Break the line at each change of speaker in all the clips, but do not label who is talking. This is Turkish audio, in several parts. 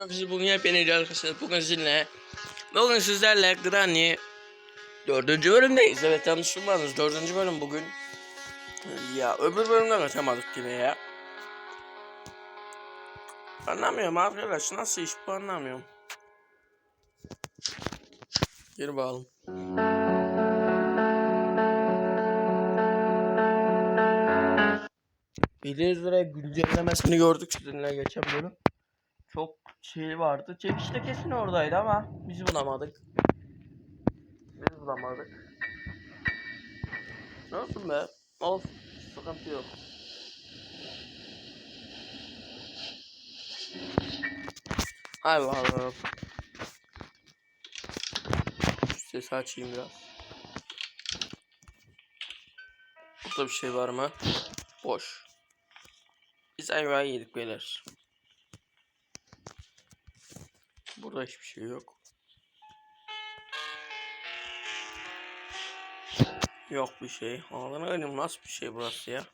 Arkadaşlar bugün yepyeni video arkadaşlar. Bugün sizinle Bugün sizlerle Granny Dördüncü bölümdeyiz. Evet yanlış duymadınız. Dördüncü bölüm bugün. Ya öbür bölümde kaçamadık yine ya. Anlamıyorum arkadaş. Nasıl iş bu anlamıyorum. Geri bakalım. Bildiğiniz üzere güncellemesini gördük sizinle geçen bölüm. Çok şey vardı. Çekiş de kesin oradaydı ama biz bulamadık. Biz bulamadık. Ne olsun be? Olsun. Sıkıntı yok. Hay bakalım. Sesi açayım biraz. Burada bir şey var mı? Boş. Biz ayvayı yedik beyler. Burada hiçbir şey yok. Yok bir şey. Ağzına benim nasıl bir şey burası ya?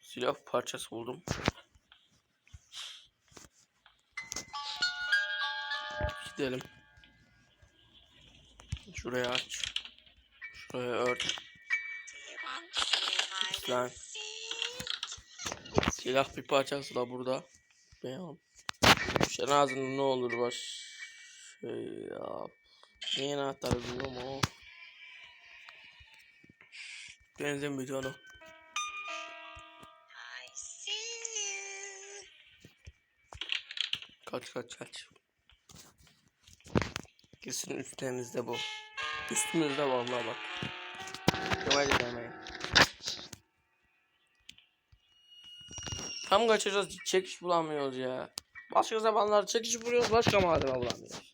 Silah parçası buldum. Gidelim. Şuraya aç. Şuraya ört. Lan. Silah bir parçası da burada. Beyan. Düşen ağzında ne olur baş. Şey ya. Neyin anahtarı bilmiyorum ama. Benzin bidonu. Kaç kaç kaç. Kesin üstlerimizde bu. Üstümüzde vallahi bak. Devam edemeyin. Tam kaçacağız çekiş bulamıyoruz ya. Başka zamanlar çekiş buluyoruz başka malzeme bulamıyoruz.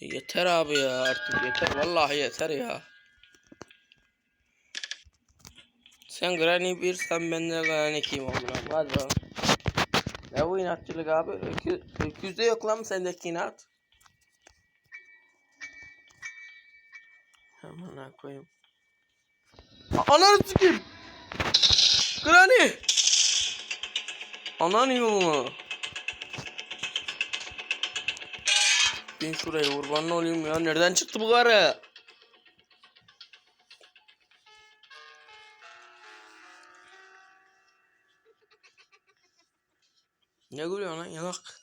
Yeter abi ya artık yeter vallahi yeter ya. Sen Granny 1 sen ben de Granny 2'yim amına. Hadi. Ne bu inatçılık abi? Öküz, öküzde yok lan sendeki inat. Aman koyayım. Ananı sikeyim. Granny. Anan yolunu. Bin şuraya kurbanın olayım ya. Nereden çıktı bu karı? Ne gülüyorsun lan yanak?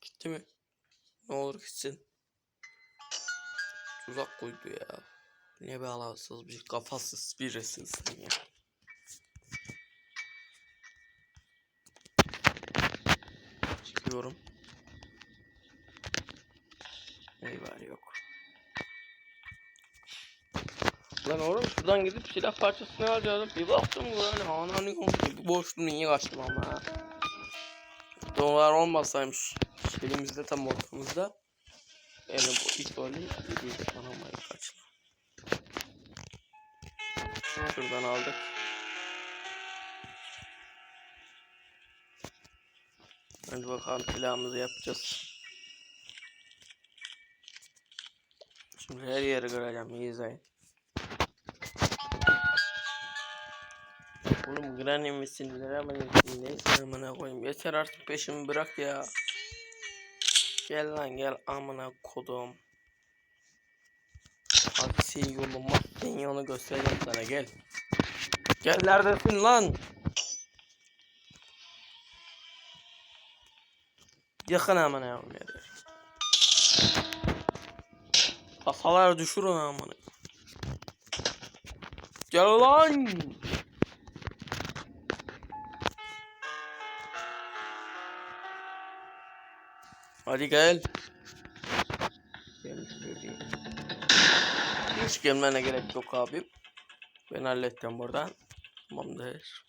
Gitti mi? Ne olur gitsin. Tuzak koydu ya. Ne belasız bir kafasız birisin sen ya. Çıkıyorum. Eyvah yok. Lan oğlum şuradan gidip silah parçasını alacağım. Bir baktım böyle ananı komşu. Bu boşluğu niye kaçtım ama. Dolar olmasaymış. Elimizde tam ortamızda. Yani bu ilk böyle bir kanamayı kaçtı. Şuradan aldık. Hadi bakalım silahımızı yapacağız. Şimdi her yeri göreceğim iyi izleyin. Oğlum Granny misin? Nereye Neyse amına koyayım. Yeter artık peşimi bırak ya. Gel lan gel amına kodum. Aksi yoluma sen yolu göstereceğim sana gel. Gel neredesin lan? Yakın amına yavrum yeter. Kasalar düşürün amına. Gel lan. Hadi gel. Hiç gelmene gerek yok abim. Ben halledeceğim buradan. Tamamdır.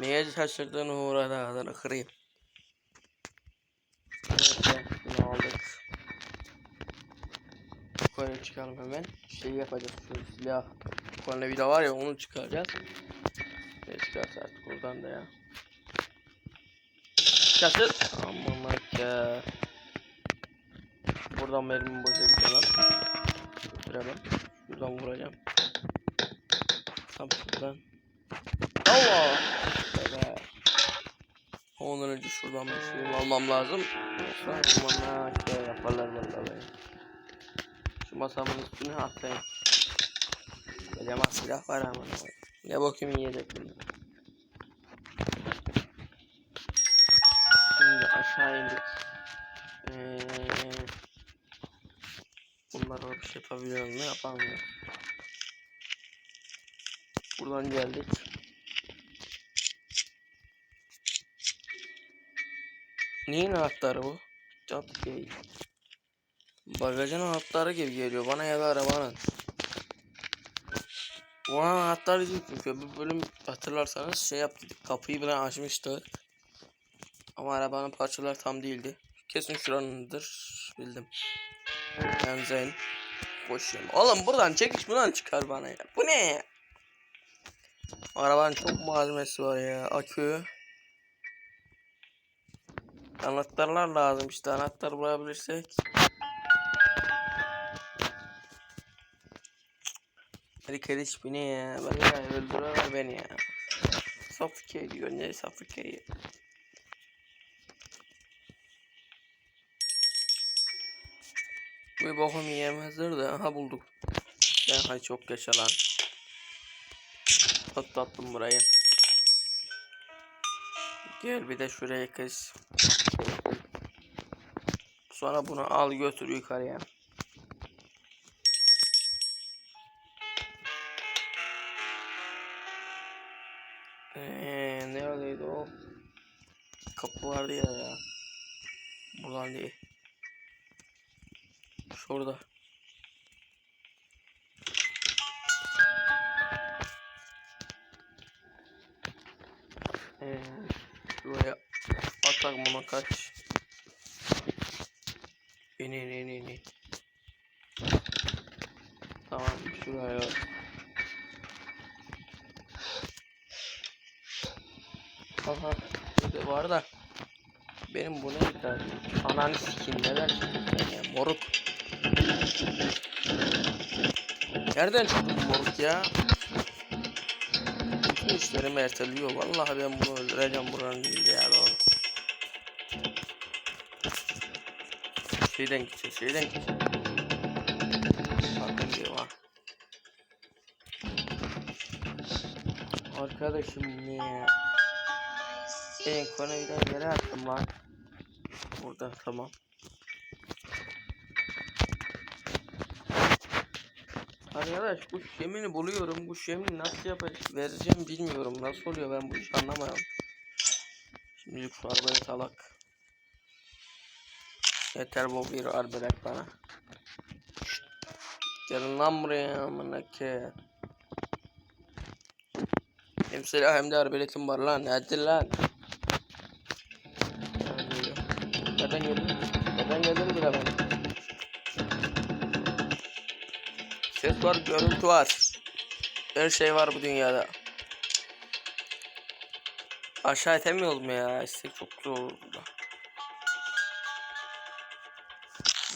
Neye şaşırdığını uğradı ağzını kırayım. Neyse bunu aldık. Çıkalım hemen. Şey yapacağız şu silah. Yukarıda vida var ya onu çıkaracağız. Ne çıkarsa artık buradan da ya. Çıkarsın. Aman ya. Buradan mermim boşa gidiyor lan. götürelim. Buradan vuracağım. Tam şuradan. Allah! Evet. Ondan önce şuradan bir şey almam lazım. Yoksa bana şey yaparlar vallahi. Şu masamın üstüne atlayayım. Kocaman silah var ama. Ne bakayım yiyecek bunu. Yapabiliyor mu? Yapamıyor. Buradan geldik. Neyin anahtarı bu? Çat değil. Bagajın anahtarı gibi geliyor bana ya da arabanın. Bu anahtar değil çünkü bu bölüm hatırlarsanız şey yaptık kapıyı bile açmıştık. Ama arabanın parçaları tam değildi. Kesin şuranındır bildim. Benzin. Koşayım. Oğlum buradan çekiş buradan çıkar bana ya. Bu ne ya? Arabanın çok malzemesi var ya. Akü. Anahtarlar lazım işte anahtar bulabilirsek. Hadi kediş bu ne ya? Öldürüyorlar beni ya. Suffocate diyor ne suffocate. Bir bokum yiyemezler de aha bulduk. Ben hay çok yaşa lan. Patlattım burayı. Gel bir de şuraya kız. Sonra bunu al götür yukarıya. Buna kaç. İn in in in in. Tamam şuraya. Aha burada var da benim bu ne kadar ananı çıktın sen ya moruk. Nereden çıktı moruk ya? Bütün işlerimi erteliyor. Vallahi ben bunu öldüreceğim buranın ya Şeyden gideceğiz, şeyden gideceğiz. Bakın diyor ha. Arkadaşım ne ya? Ben konuyu da yere attım lan. Burada tamam. Arkadaş bu şemini buluyorum. Bu şemini nasıl yapacağım vereceğim bilmiyorum. Nasıl oluyor ben bu işi anlamıyorum. Şimdi şu arabayı salak. Yeter bu bir arbelet bana. Gelin lan buraya amına ke. Hem silah hem de arbeletim var lan. Hadi lan. Nereden geldin? Nereden geldin bile ben? Ses var, görüntü var. Her şey var bu dünyada. Aşağı etemiyoruz mu ya? İstek çok zor burada.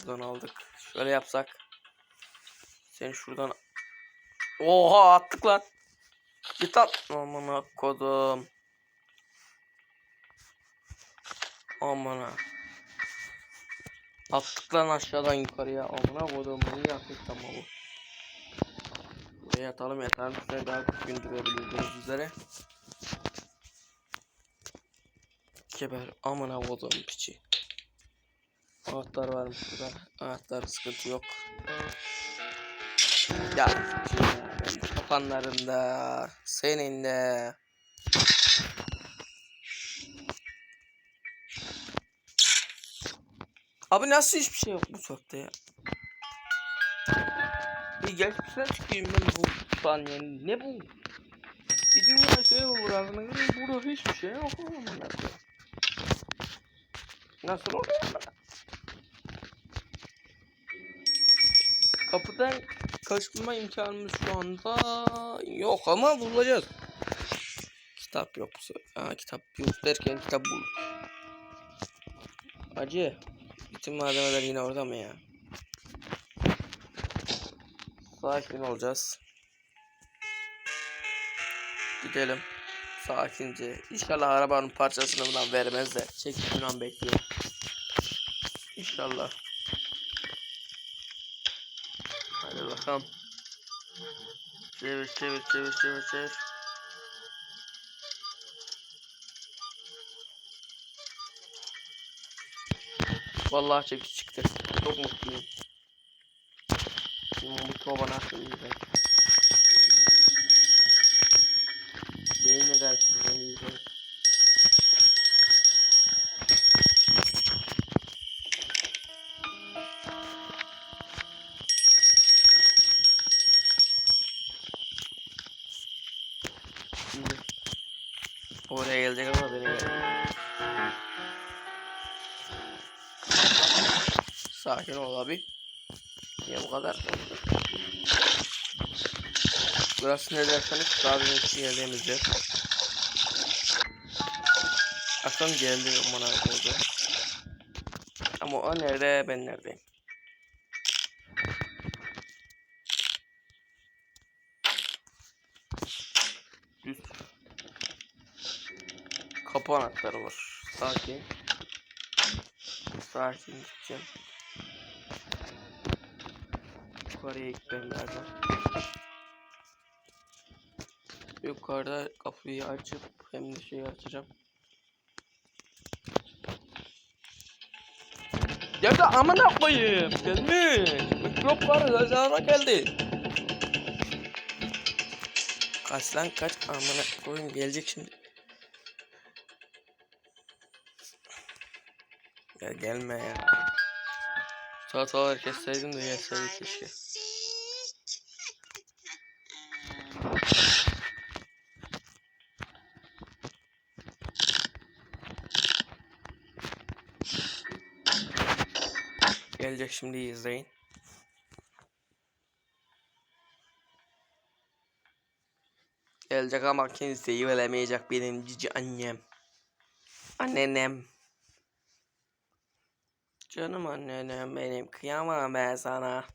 Buradan aldık. Şöyle yapsak. Sen şuradan... Oha attık lan. Git at. Amına kodum. Amına. Attık lan aşağıdan yukarıya. Amına kodum. Bunu yaptık ama bu. Buraya yatalım yatağın üstüne daha düzgün durabiliyorsunuz üzere. Geber amına kodum piçi. Anahtar varmış burada. Anahtar sıkıntı yok. Ya benim kafanlarında senin de. Abi nasıl hiçbir şey yok bu sokakta ya? Bir geçmişine çıkayım ben bu saniyenin. Ne bu? Bir dünya şey var burasına göre burada hiçbir şey yok. Nasıl oluyor Kapıdan kaçma imkanımız şu anda yok ama bulacağız. Kitap yok. Ha kitap yok derken kitap bul. Acı. Bütün malzemeler yine orada mı ya? Sakin olacağız. Gidelim. Sakince. İnşallah arabanın parçasını buradan vermezler. Çekip an bekliyorum. İnşallah. Bakalım. Çevir çevir çevir çevir çevir. Vallahi çekiç çıktı. Çok mutluyum. Mutlu bana söyleyecek. Gelecek ama beni. Sakin ol abi. Niye bu kadar? Burası ne derseniz daha bizim için geldiğimiz yer. Akşam geldi bana oldu. Ama o nerede ben neredeyim? Kapı anahtarı var. Sakin. Sakin gideceğim. Yukarıya gitmem lazım. Yukarıda kapıyı açıp hem de şeyi açacağım. Geldi amına koyayım. Gelmiş. Mikrop var. Lazara geldi. Kaç lan kaç amına koyayım gelecek şimdi. Ya gelme ya. Salatalar kesseydim de gelseydi keşke. Gelecek şimdi izleyin. Gelecek ama kimseyi veremeyecek benim cici annem. Annenem. Canım annenem benim kıyamam ben sana.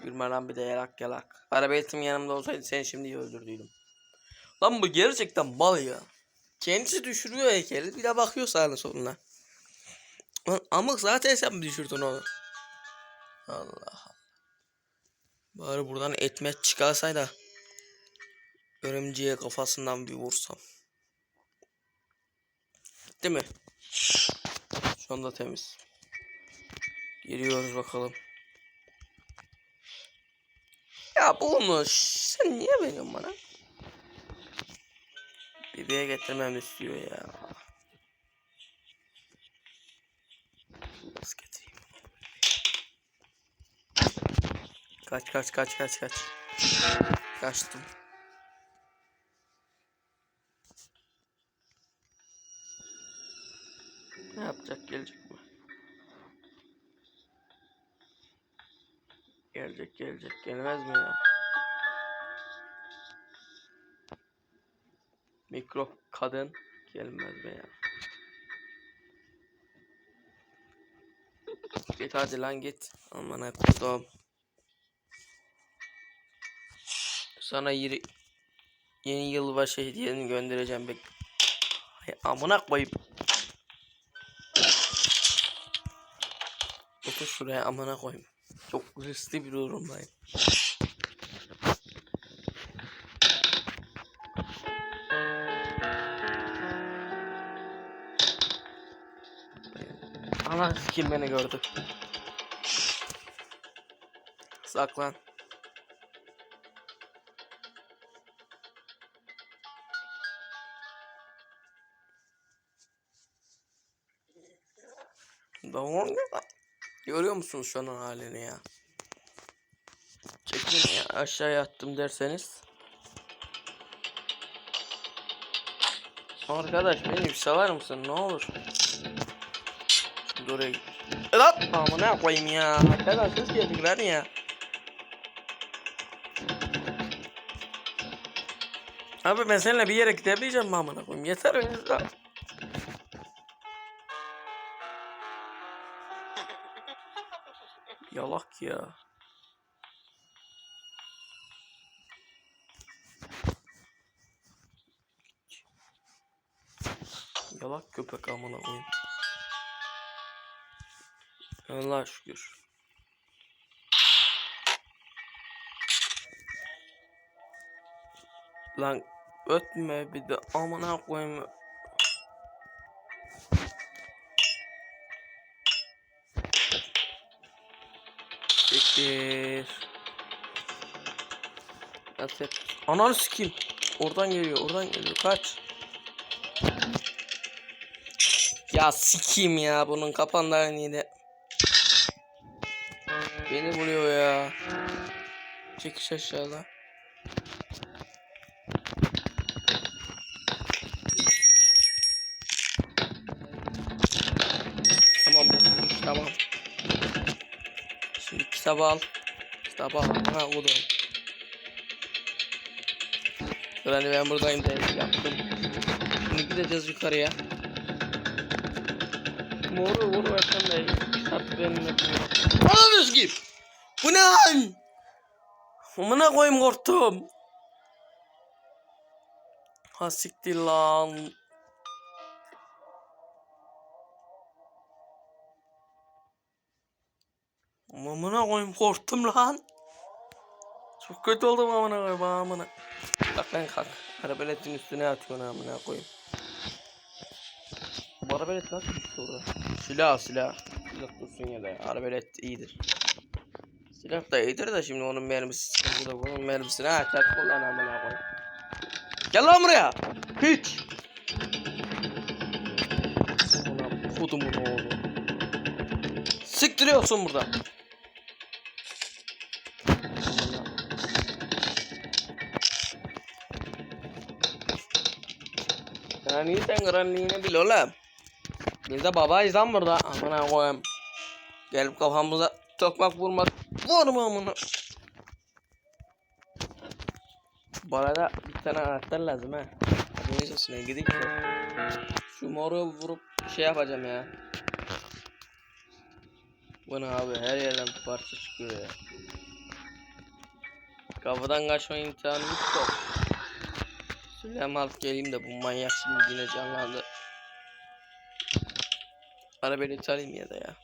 Gülme lan bir de yalak yalak. Arabetim yanımda olsaydı seni şimdi öldürdüydüm. Lan bu gerçekten mal ya. Kendisi düşürüyor heykeli bir de bakıyor sağına soluna. Lan amık zaten sen mi düşürdün onu? Allah. Bari buradan etmet çıkarsaydı. Örümceğe kafasından bir vursam. Değil mi? Şu anda temiz. Giriyoruz bakalım. Ya bulmuş. Sen niye veriyorsun bana? Bebeğe getirmem istiyor ya. Nasıl? Kaç kaç kaç kaç kaç. Kaçtım. Ne yapacak gelecek mi? Gelecek gelecek gelmez mi ya? Mikrop kadın gelmez mi ya? Git hadi lan git. Aman kodum. Sana yeni, yeni yılbaşı hediyeni göndereceğim bek. Ay, amına koyayım. Şuraya amına koyayım. Çok riskli bir durumdayım. Ana kim beni gördü. Saklan. Doğru Görüyor musunuz şu an halini ya? Çekin ya aşağıya attım derseniz. Arkadaş beni bir salar mısın ne olur? Şimdi oraya git. Lan amına koyayım ya. Arkadaş ses geldik lan ya. Abi ben seninle bir yere gidebileceğim mi amına koyayım? Yeter ya. Ya. Yalak köpek amına koyayım. Allah şükür. Lan ötme bir de amına koyayım. Siktir. Nasıl yap? Ananı sikeyim. Oradan geliyor, oradan geliyor. Kaç. Ya sikeyim ya bunun kapandan yine. Beni buluyor ya. Çekiş aşağıda. Kitabı al. Kitabı al. Ha o da. Dur hani ben buradayım da yaptım. Şimdi gideceğiz yukarıya. Moru vur versen de kitap benimle. Ananı sikeyim. Bu ne lan? Amına koyayım korktum. Ha siktir lan. Amına koyayım korktum lan. Çok kötü oldum amına koyayım amına. Bak ben kalk. Arabaletin üstüne atıyorsun amına koyayım. Bu arabalet nasıl düştü orada? Silah silah. Silah dursun ya da arabalet iyidir. Silah da iyidir de şimdi onun mermisi sıkıntıda bunun mermisini ha çak kullan amına koyayım. Gel lan buraya. Hiç. Amına kodumun oğlu. Siktiriyorsun burada. Yani sen granliğini bil oğlum. Biz de babayız lan burada. Amına koyayım. Gelip kafamıza tokmak vurmak. Vurma amına. Bu arada bir tane anahtar lazım ha. Olsun ya gidip Şu moru vurup şey yapacağım ya. Bu ne abi her yerden parça çıkıyor ya. Kafadan kaçma imkanımız yok. Süleyman alıp geleyim de bu manyak şimdi yine canlandı. Arabayı çalayım ya da ya.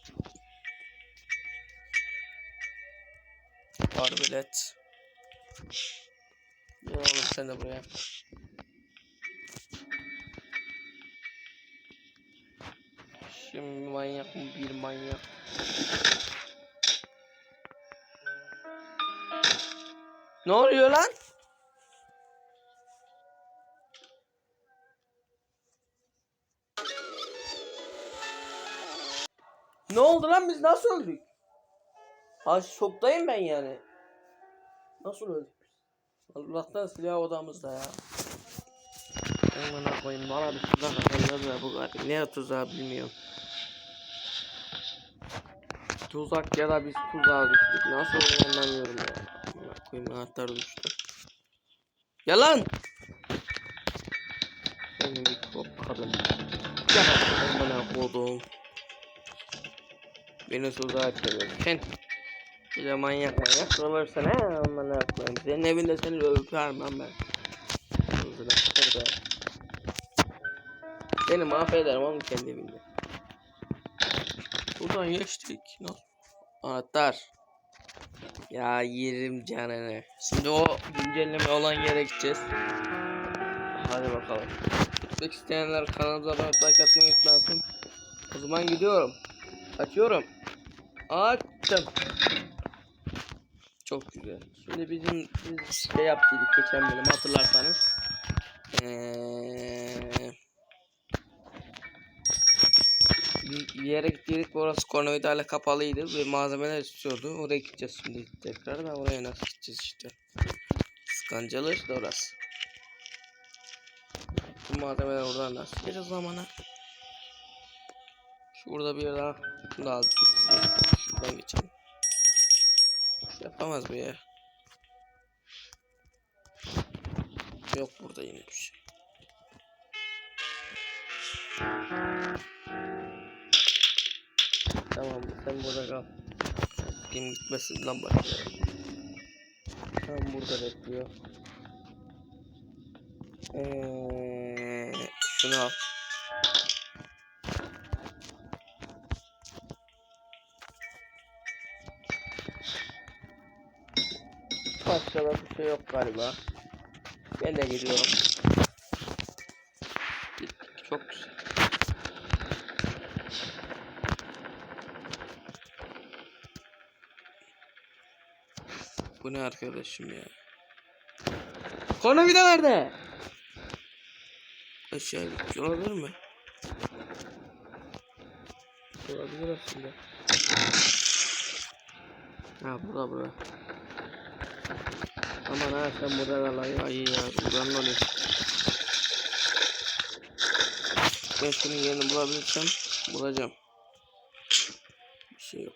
Arbelet. Ya oğlum sen de buraya. Şimdi manyak mı bir manyak. Ne oluyor lan? Ne oldu lan biz nasıl öldük? Ha şoktayım ben yani. Nasıl öldük biz? Allah'tan silah odamızda ya. Aman koyayım bana bir tuzak atarlar bu kadar. Ne tuzağı bilmiyorum. Tuzak ya da biz tuzağa düştük. Nasıl olduğunu anlamıyorum ya. Aman koyayım anahtar düştü. Yalan! Senin bir kop kadın. Ya bana kodum. Beni tuzağa çevirirken bir de manyak manyak olursan he aman koyayım. Senin evinde seni öperim ben ben. Seni mahvederim oğlum kendi evinde. Buradan geçtik. Nasıl? Anahtar. Ya yerim canını. Şimdi o güncelleme olan yere gideceğiz. Hadi bakalım. Gitmek isteyenler kanalımıza like atmayı unutmayın. O zaman gidiyorum. Açıyorum. Açtım. Çok güzel. Şimdi bizim biz şey yaptık geçen bölüm hatırlarsanız. Ee, bir yere gittik orası kornovidayla kapalıydı ve malzemeler istiyordu. Oraya gideceğiz şimdi tekrar da oraya nasıl gideceğiz işte. Skancalı işte orası. Bu malzemeler oradan nasıl gideceğiz zamana? Şurada bir daha aldık. Şuradan geçelim. Yapamaz bu ya. Yok burada yine bir şey. Tamam sen burada kal. Bakayım gitmesinden başlayalım. Tam burada bekliyor. Ee, şunu al. Başka da bir şey yok galiba. Ben de gidiyorum. Çok güzel. Bu ne arkadaşım ya? Konu bir de nerede? Aşağı gitmiş olabilir mi? Olabilir aslında. Ha burada burada. Aman ha sen burada kal ay ay ya buradan oluyor. Ben şunun yerini bulabilirsem bulacağım. Bir şey yok.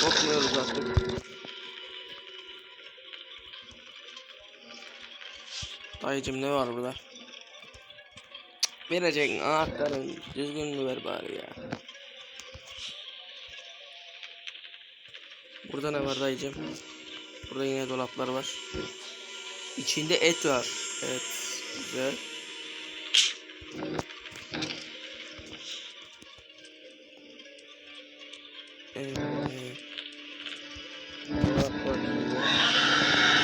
Korkmuyoruz artık. Dayıcım ne var burada? Cık, Vereceksin anahtarın düzgün mü ver bari ya. Burada ne var dayıcım? Burada yine dolaplar var. İçinde et var. Evet. Güzel. Evet.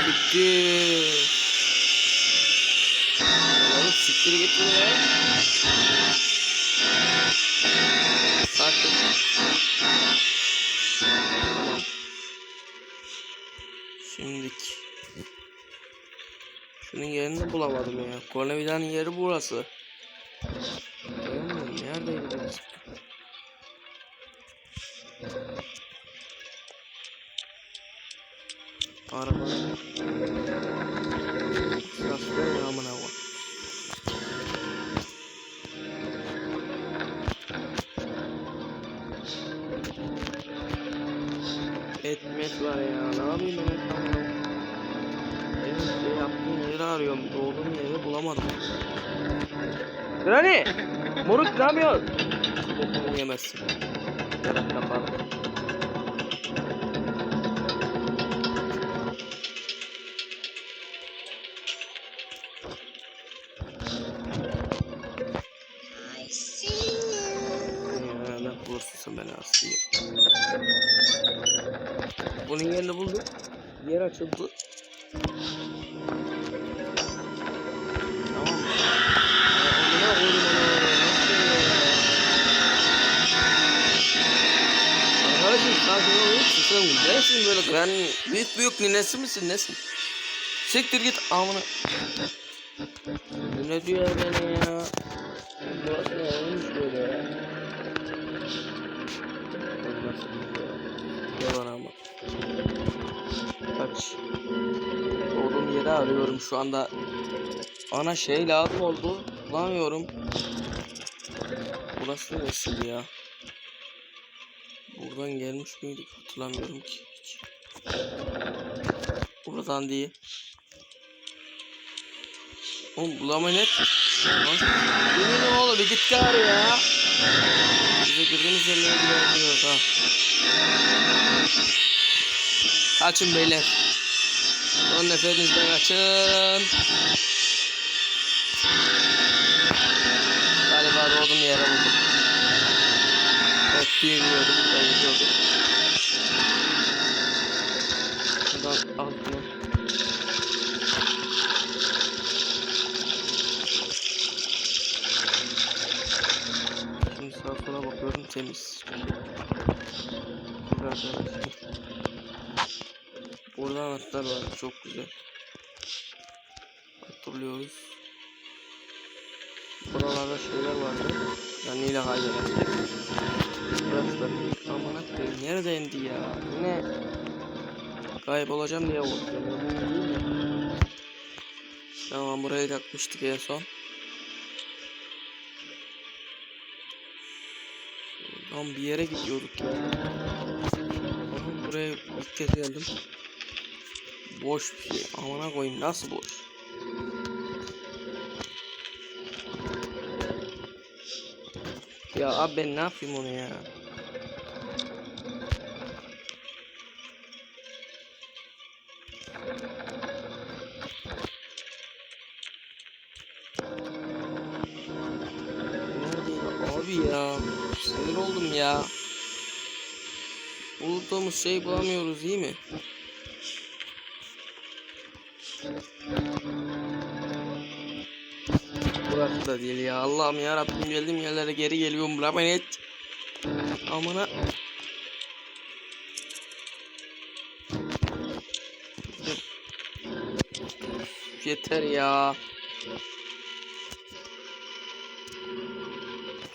Bitti. Oğlum siktir git buraya. Yerini bulamadım ya. Kornavidanın yeri burası. Bilmiyorum neredeydi burası? Araba. Etmet var ya. Ne yapayım ben et yaptığım yeri arıyorum. Doğduğum yeri bulamadım. Granny! Moruk ne yapıyorsun? Bokunu yemezsin. Yarak kapalı. Bulursun beni aslında. Bunun yerini buldum. Yer açıldı. Nesin böyle granny? Büyük büyük ninesi misin nesin? Siktir git amına. Ne diyor beni ya? Burası ne olmuş böyle ya? Var ama. Kaç. Olduğum yeri arıyorum şu anda. Ana şey lazım oldu. Bulamıyorum. Burası neresi ya? Buradan gelmiş miydik hatırlamıyorum ki. Buradan değil. Oğlum bulamayın. Lan, Yemin oğlum bir git gari ya. Bize girdiğimiz yerlere gidiyoruz ha. Kaçın beyler. Son neferinizden kaçın. Galiba doğdum yere buldum. Evet bilmiyordum. Ben gidiyordum. Şuradan al bunu. Şimdi sağa sola bakıyorum temiz. Arkadaşlar. Burada anahtar var çok güzel. Hatırlıyoruz. Buralarda şeyler vardı. Yani ile hayır. Burası da büyük. Aman akıyım nerede indi ya? Ne? Kaybolacağım diye korkuyorum. Tamam burayı takmıştık en son. Tam bir yere gidiyorduk ya. Ama buraya ilk kez geldim. Boş bir şey. Amına koyayım nasıl boş? Ya abi ben ne yapayım onu ya? Bulduğumuz şey bulamıyoruz değil mi? Burası da değil ya. Allah'ım ya geldim yerlere geri geliyorum. Bırak beni et. Amına. Yeter ya.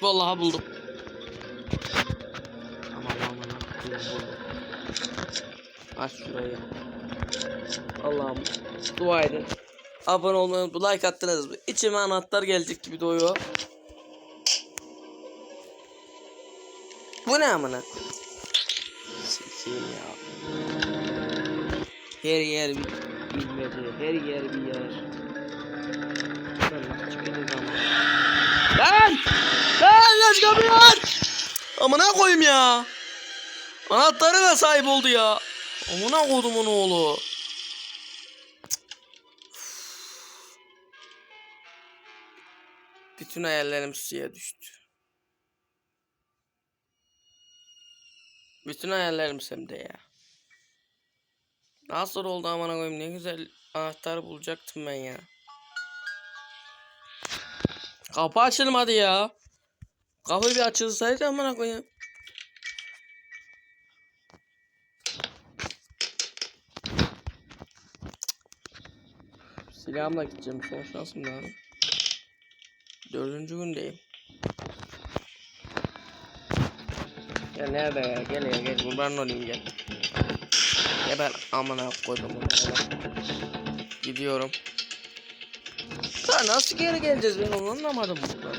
Vallahi buldum. Aç şurayı. Allah'ım dua edin. Abone olmayı unutmayın. Like attınız mı? İçime anahtar gelecek gibi doyuyor. Bu ne amına? Sikeyim ya. Her yer bir bilmece. Her yer bir yer. Lan? Lan! Lan kapıyı aç! Amına koyayım ya. Anahtarı da sahip oldu ya. Amına kodumun oğlu. Bütün hayallerim suya düştü. Bütün hayallerim semde ya. Nasıl oldu amına koyayım ne güzel anahtar bulacaktım ben ya. Kapı açılmadı ya. Kapı bir açılsaydı amına koyayım. Silahımla gideceğim son şansım lazım. Dördüncü gündeyim. Ya nerede ya? Gel ya gel. Kurban olayım gel. Geber amına koydum onu. Gidiyorum. Ya nasıl geri geleceğiz ben onu anlamadım burada.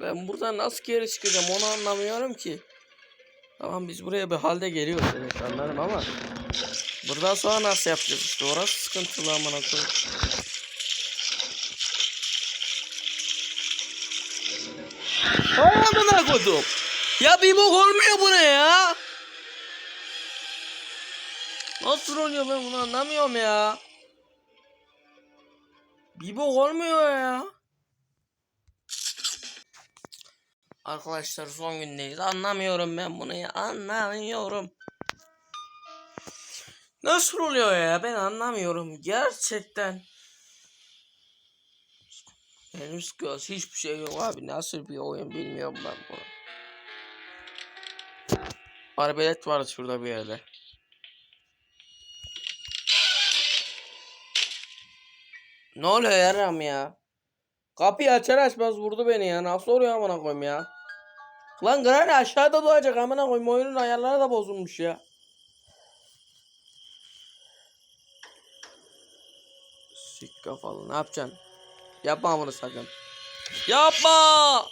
Ben buradan nasıl geri çıkacağım onu anlamıyorum ki. Tamam biz buraya bir halde geliyoruz evet ama Buradan sonra nasıl yapacağız işte orası sıkıntılı amına koyayım. Hay amına koydum. Ya bir bok olmuyor bu ne ya? Nasıl oluyor ben bunu anlamıyorum ya. Bir bok olmuyor ya. Arkadaşlar son gündeyiz. Anlamıyorum ben bunu ya. Anlamıyorum. Nasıl oluyor ya? Ben anlamıyorum. Gerçekten. Benim sıkıyoruz. Hiçbir şey yok abi. Nasıl bir oyun bilmiyorum ben bunu. Arbelet vardı şurada bir yerde. Ne oluyor yaram ya? Kapıyı açar açmaz vurdu beni ya. Nasıl oluyor amına koyayım ya? Lan Granny aşağıda doğacak amına koyayım. Oyunun ayarları da bozulmuş ya. Kafalı ne yapacaksın? Yapma bunu sakın. Yapma!